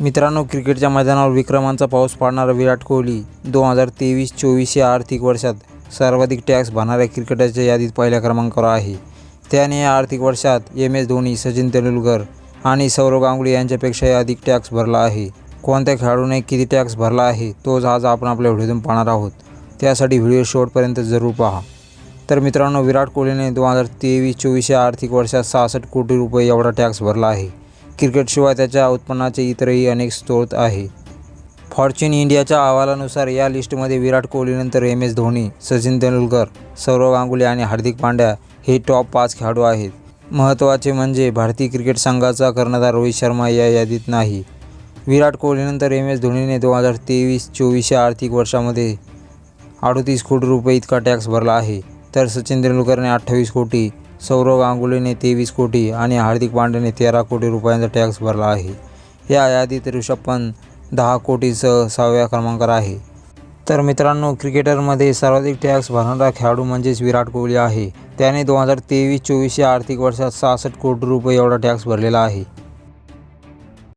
मित्रांनो क्रिकेटच्या मैदानावर विक्रमांचा पाऊस पाडणारा विराट कोहली दोन हजार तेवीस चोवीस या आर्थिक वर्षात सर्वाधिक टॅक्स भरणाऱ्या क्रिकेटरच्या यादीत पहिल्या क्रमांकावर आहे. त्याने या आर्थिक वर्षात एम एस धोनी सचिन तेंडुलकर आणि सौरव गांगुली यांच्यापेक्षाही अधिक टॅक्स भरला आहे. कोणत्या खेळाडूने किती टॅक्स भरला आहे तोच आज आपण आपल्या व्हिडिओतून पाहणार आहोत. त्यासाठी व्हिडिओ शेवटपर्यंत जरूर पहा. तर मित्रांनो विराट कोहलीने दोन हजार तेवीस चोवीस या आर्थिक वर्षात सहासष्ट कोटी रुपये एवढा टॅक्स भरला आहे. क्रिकेटशिवाय त्याच्या उत्पन्नाचे इतरही अनेक स्रोत आहे. फॉर्च्यून इंडियाच्या अहवालानुसार या लिस्टमध्ये विराट कोहलीनंतर एम एस धोनी सचिन तेंडुलकर सौरव गांगुली आणि हार्दिक पांड्या हे टॉप पाच खेळाडू आहेत. महत्त्वाचे म्हणजे भारतीय क्रिकेट संघाचा कर्णधार रोहित शर्मा या यादीत नाही. विराट कोहलीनंतर एम एस धोनीने दोन हजार तेवीस चोवीस या आर्थिक वर्षामध्ये अडतीस कोटी रुपये इतका टॅक्स भरला आहे. तर सचिन तेंडुलकरने अठ्ठावीस कोटी सौरव गांगुलीने तेवीस कोटी आणि हार्दिक पांड्याने तेरा कोटी रुपयांचा टॅक्स भरला आहे. या यादीत ऋषभ पंत दहा कोटीसह सहाव्या क्रमांकावर आहे. तर मित्रांनो क्रिकेटरमध्ये सर्वाधिक टॅक्स भरणारा खेळाडू म्हणजेच विराट कोहली आहे. त्याने दोन हजार तेवीस चोवीस या आर्थिक वर्षात सहासष्ट कोटी रुपये एवढा टॅक्स भरलेला आहे.